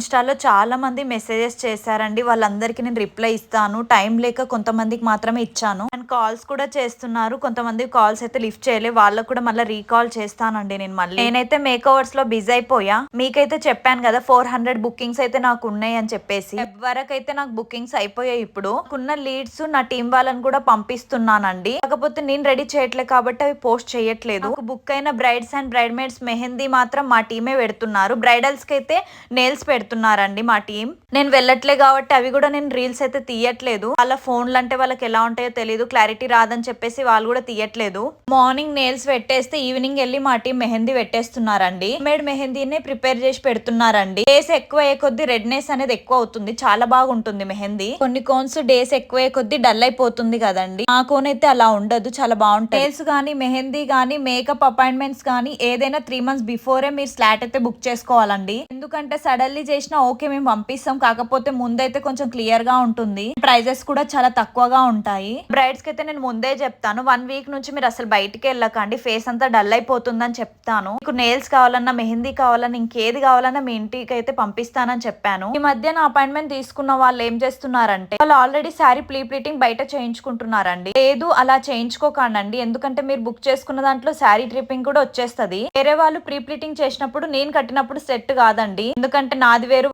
ఇన్స్టాలో చాలా మంది మెసేజెస్ చేశారండి. వాళ్ళందరికీ నేను రిప్లై ఇస్తాను. టైం లేక కొంతమందికి మాత్రమే ఇచ్చాను. అండ్ కాల్స్ కూడా చేస్తున్నారు. కొంతమంది కాల్స్ అయితే లిఫ్ట్ చేయలే వాళ్ళకు కూడా మళ్ళీ రీకాల్ చేస్తానండి నేను మళ్ళీ. నేనైతే మేక్ ఓవర్స్లో బిజీ అయిపోయా. మీకైతే చెప్పాను కదా ఫోర్ హండ్రెడ్ బుకింగ్స్ అయితే నాకు ఉన్నాయి అని చెప్పేసి. వరకు అయితే నాకు బుకింగ్స్ అయిపోయాయి ఇప్పుడు. ఉన్న లీడ్స్ నా టీం వాళ్ళని కూడా పంపిస్తున్నానండి. కాకపోతే నేను రెడీ చేయట్లే కాబట్టి అవి పోస్ట్ చేయట్లేదు. బుక్ అయిన brides and bride maids mehndi మాత్రం మా టీమే పెడుతున్నారు. బ్రైడల్స్కి అయితే నేల్స్ పెడుతున్నారండి మా టీం. నేను వెళ్ళట్లే కాబట్టి అవి కూడా నేను రీల్స్ అయితే తీయట్లేదు. వాళ్ళ ఫోన్లు అంటే వాళ్ళకి ఎలా ఉంటాయో తెలియదు క్లారిటీ రాదని చెప్పేసి వాళ్ళు కూడా తీయట్లేదు. మార్నింగ్ నేల్స్ పెట్టేస్తే ఈవినింగ్ వెళ్ళి మా టీం మెహందీ పెట్టేస్తున్నారండి. మేడ్ మెహందీని ప్రిపేర్ చేసి పెడుతున్నారండి. డేస్ ఎక్కువ అయ్యే కొద్ది రెడ్నెస్ అనేది ఎక్కువ అవుతుంది. చాలా బాగుంటుంది మెహందీ. కొన్ని కోన్స్ డేస్ ఎక్కువ అయ్యే కొద్ది డల్ అయిపోతుంది కదండి. ఆ కోన్ అయితే అలా ఉండదు. చాలా బాగుంటుంది. నేల్స్ కానీ మెహందీ కానీ మేకప్ అపాయింట్మెంట్స్ కానీ ఏదైనా త్రీ మంత్స్ బిఫోరే మీరు స్లాట్ అయితే బుక్ చేసుకోవాలండి. ఎందుకంటే సడన్లీ చేసినా ఓకే మేము పంపిస్తాం. కాకపోతే ముందైతే కొంచెం క్లియర్గా ఉంటుంది. ప్రైజెస్ కూడా చాలా తక్కువగా ఉంటాయి. బ్రైడ్స్కి అయితే నేను ముందే చెప్తాను. వన్ వీక్ నుంచి మీరు అసలు బయటికి వెళ్ళకండి. ఫేస్ అంతా డల్ అయిపోతుందని చెప్తాను. మీకు నేల్స్ కావాలన్నా మెహందీ కావాలన్నా ఇంకేది కావాలన్నా మీ ఇంటికి అయితే పంపిస్తానని చెప్పాను. ఈ మధ్య నా అపాయింట్మెంట్ తీసుకున్న వాళ్ళు ఏం చేస్తున్నారంటే వాళ్ళు ఆల్రెడీ శారీ ప్లీ ప్లీటింగ్ బయట చేయించుకుంటున్నారండి. లేదు అలా చేయించుకోకండి ఎందుకంటే మీరు బుక్ చేసుకున్న దాంట్లో శారీ ట్రిప్పింగ్ కూడా వచ్చేస్తుంది. వేరే వాళ్ళు ప్రీ ప్లీటింగ్ చేసినప్పుడు నేను కట్టినప్పుడు సెట్ కాదండి. ఎందుకంటే నా వేరు